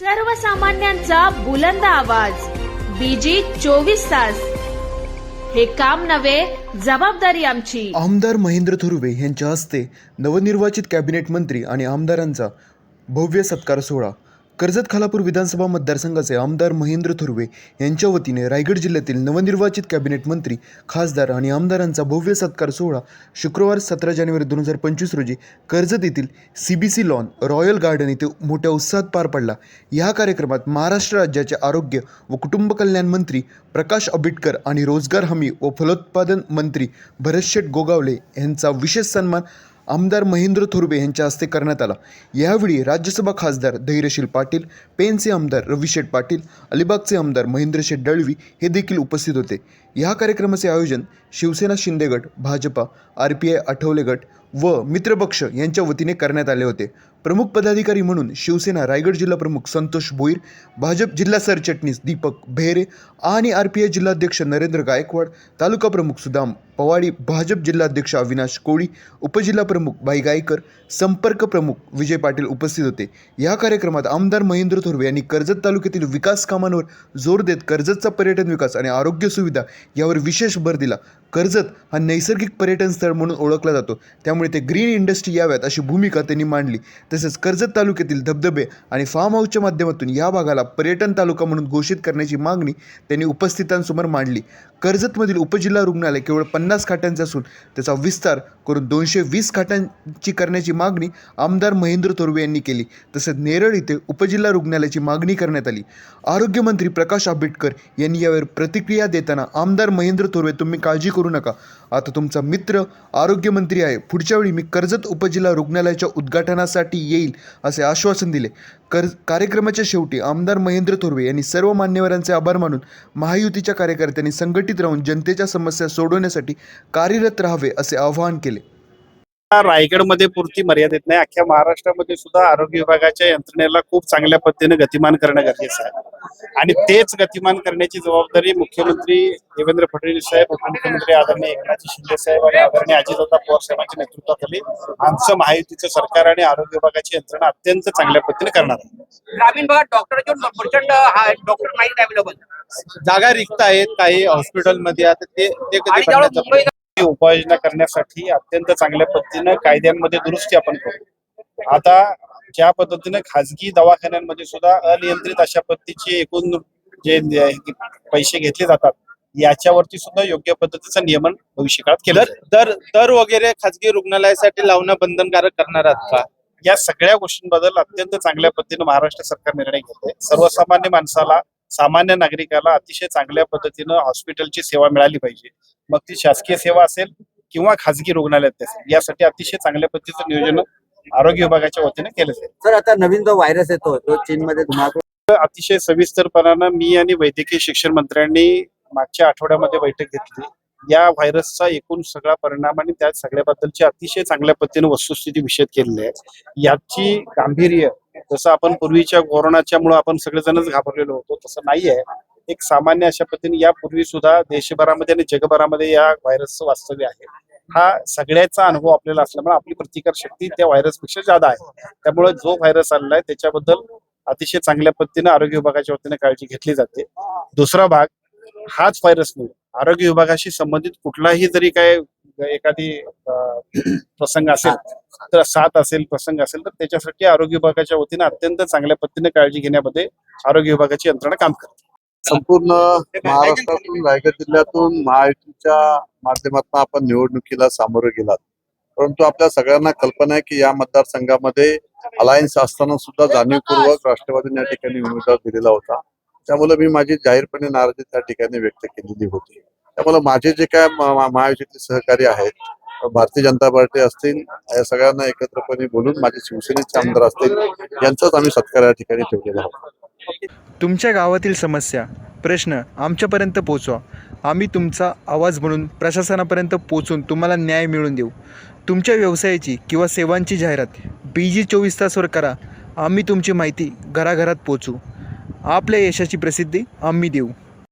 सर्वसामान्यांचा बुलंद आवाज. बीजी चोवीस तास. हे काम नव्हे जबाबदारी आमची. आमदार महेंद्र थुर्वे यांच्या हस्ते नवनिर्वाचित कॅबिनेट मंत्री आणि आमदारांचा भव्य सत्कार सोहळा. कर्जत खालापूर विधानसभा मतदारसंघाचे आमदार महेंद्र थुर्वे यांच्या वतीने रायगड जिल्ह्यातील नवनिर्वाचित कॅबिनेट मंत्री खासदार आणि आमदारांचा भव्य सत्कार सोहळा शुक्रवार सतरा जानेवारी दोन हजार पंचवीस रोजी कर्जत येथील C B C lawn royal garden येथे मोठ्या उत्साहात पार पडला. या कार्यक्रमात महाराष्ट्र राज्याचे आरोग्य व कुटुंब कल्याण मंत्री प्रकाश आंबेडकर आणि रोजगार हमी व फलोत्पादन मंत्री भरतशेठ गोगावले यांचा विशेष सन्मान आमदार महेंद्र थोरबे यांच्या हस्ते करण्यात आला. यावेळी राज्यसभा खासदार धैर्यशील पाटील पेनचे आमदार रविशेठ पाटील अलिबागचे आमदार महेंद्र शेठ दळवी हे देखील उपस्थित होते. या कार्यक्रमाचे आयोजन शिवसेना शिंदे गट Bhajapa R P I Athawale गट व मित्रपक्ष यांच्या वतीने करण्यात आले होते. प्रमुख पदाधिकारी म्हणून शिवसेना रायगड जिल्हा प्रमुख संतोष भोईर भाजप जिल्हा सरचिटणीस दीपक भेरे आणि आर पी आय जिल्हाध्यक्ष नरेंद्र गायकवाड तालुका प्रमुख सुदाम पवाडी भाजप जिल्हाध्यक्ष अविनाश कोळी उपजिल्हा प्रमुख बाई गायकर संपर्क प्रमुख विजय पाटील उपस्थित होते. या कार्यक्रमात आमदार महेंद्र थोरवे यांनी कर्जत तालुक्यातील विकास कामांवर जोर देत कर्जतचा पर्यटन विकास आणि आरोग्य सुविधा यावर विशेष भर दिला. कर्जत हा नैसर्गिक पर्यटन स्थळ म्हणून ओळखला जातो. त्यामुळे ते ग्रीन इंडस्ट्री याव्यात अशी भूमिका त्यांनी मांडली. तसेच कर्जत तालुक्यातील धबधबे आणि फार्म हाऊसच्या माध्यमातून या भागाला पर्यटन तालुका म्हणून घोषित करण्याची मागणी त्यांनी उपस्थितांसमोर मांडली. कर्जतमधील उपजिल्हा रुग्णालय केवळ पन्नास खाटांचे असून त्याचा विस्तार करून दोनशे वीस खाटांची करण्याची मागणी आमदार महेंद्र तोरवे यांनी केली. तसेच नेरळ इथे उपजिल्हा रुग्णालयाची मागणी करण्यात आली. आरोग्यमंत्री प्रकाश आंबेडकर यांनी यावर प्रतिक्रिया देताना आमदार महेंद्र तोरवे तुम्ही काळजी करू नका. आता तुमचा मित्र आरोग्यमंत्री आहे. पुढच्या वेळी मी कर्जत उपजिल्हा रुग्णालयाच्या उद्घाटनासाठी येईल असे आश्वासन दिले. कर कार्यक्रमाच्या शेवटी आमदार महेंद्र थोरवे यांनी सर्व मान्यवरांचे आभार मानून महायुतीच्या कार्यकर्त्यांनी संघटित राहून जनतेच्या समस्या सोडवण्यासाठी कार्यरत राहावे असे आवाहन केले. रायगडमध्ये पुरती मर्यादित नाही. अख्ख्या महाराष्ट्रामध्ये सुद्धा आरोग्य विभागाच्या यंत्रणेला खूप चांगल्या पद्धतीने गतिमान करणं गरजेचं आहे. आणि तेच गतिमान करण्याची जबाबदारी मुख्यमंत्री देवेंद्र फडणवीस साहेब उपमुख्यमंत्री आदरणीय एकनाथ शिंदे साहेब आणि आदरणीय अजितदादा पवार साहेबांच्या नेतृत्वाखाली आमचं महायुतीचं सरकार आणि आरोग्य विभागाची यंत्रणा अत्यंत चांगल्या पद्धतीने करणार आहे. ग्रामीण भागात प्रचंड डॉक्टर नाहीत अवेलेबल जागा रिक्त आहेत काही हॉस्पिटलमध्ये. आता ते ते ही उपाययोजना करण्यासाठी अत्यंत चांगल्या पद्धतीनं कायद्यांमध्ये दुरुस्ती आपण करू. आता ज्या पद्धतीनं खाजगी दवाखान्यांमध्ये सुद्धा अनियंत्रित अशा पद्धतीचे एकूण जे पैसे घेतले जातात याच्यावरती सुद्धा योग्य पद्धतीचं नियमन भविष्य काळात केलं दर दर दर वगैरे खाजगी रुग्णालयासाठी लावणं बंधनकारक करणार आहात का? या सगळ्या गोष्टींबद्दल अत्यंत चांगल्या पद्धतीनं महाराष्ट्र सरकार निर्णय घेते सर्वसामान्य माणसाला सामान्य नागरिकाला अतिशय चांगल्या पद्धतीनं हॉस्पिटलची सेवा मिळाली पाहिजे. मग ती शासकीय सेवा असेल किंवा खाजगी रुग्णालयात असेल यासाठी अतिशय चांगल्या पद्धतीचं नियोजन आरोग्य विभागाच्या वतीने केलं जाईल. सर आता नवीन जो व्हायरस येतो तो चीनमध्ये धुमाकूळ अतिशय सविस्तरपणानं मी आणि वैद्यकीय शिक्षण मंत्र्यांनी मागच्या आठवड्यामध्ये बैठक घेतली. या व्हायरसचा एकूण सगळा परिणाम आणि त्या सगळ्याबद्दलची अतिशय चांगल्या पद्धतीने वस्तुस्थिती विषद केलेली आहे. याची गांभीर्य जसं आपण पूर्वीच्या कोरोनाच्या मुळे आपण सगळेजणच घाबरलेलो होतो तसं नाहीये. एक सामान्य अशा पद्धतीने यापूर्वी सुद्धा देशभरामध्ये आणि जगभरामध्ये या व्हायरसचं वास्तव्य आहे. हा सगळ्याचा अनुभव आपल्याला असल्यामुळे आपली प्रतिकार शक्ती त्या व्हायरसपेक्षा जादा आहे. त्यामुळे जो व्हायरस आलेला आहे त्याच्याबद्दल अतिशय चांगल्या पद्धतीने आरोग्य विभागाच्या वतीने काळजी घेतली जाते. दुसरा भाग हाच व्हायरस नाही. आरोग्य विभागाशी संबंधित कुठलाही जरी काय एखादी प्रसंग असेल तर साथ असेल प्रसंग असेल तर त्याच्यासाठी आरोग्य विभागाच्या वतीने अत्यंत चांगल्या पद्धतीने काळजी घेण्यामध्ये आरोग्य विभागाची यंत्रणा काम करते. संपूर्ण महाराष्ट्रातून रायगड जिल्ह्यातून महायुतीच्या माध्यमातून आपण निवडणुकीला सामोरे गेलात. परंतु आपल्या सगळ्यांना कल्पना आहे की या मतदारसंघामध्ये अलायन्स असताना सुद्धा जाणीवपूर्वक राष्ट्रवादीने या ठिकाणी उमेदवार दिलेला होता. त्यामुळे मी माझी जाहीरपणे नाराजी त्या ठिकाणी व्यक्त केलेली होती. त्यामुळे माझे जे काय म- म- महायुतीतले सहकारी आहेत भारतीय जनता पार्टी असतील या सगळ्यांना एकत्रपणे बोलून माझे शिवसेनेचे आमदार असतील यांचाच आम्ही सत्कार या ठिकाणी ठेवलेला आहोत. तुमच्या गावातील समस्या प्रश्न आमच्यापर्यंत पोचवा आम्ही तुमचा आवाज म्हणून प्रशासनापर्यंत पोचून तुम्हाला न्याय मिळवून देऊ. तुमच्या व्यवसायाची किंवा सेवांची जाहिरात बी जी चोवीस तासवर करा. आम्ही तुमची माहिती घराघरात पोचू आपल्या यशाची प्रसिद्धी आम्ही देऊ.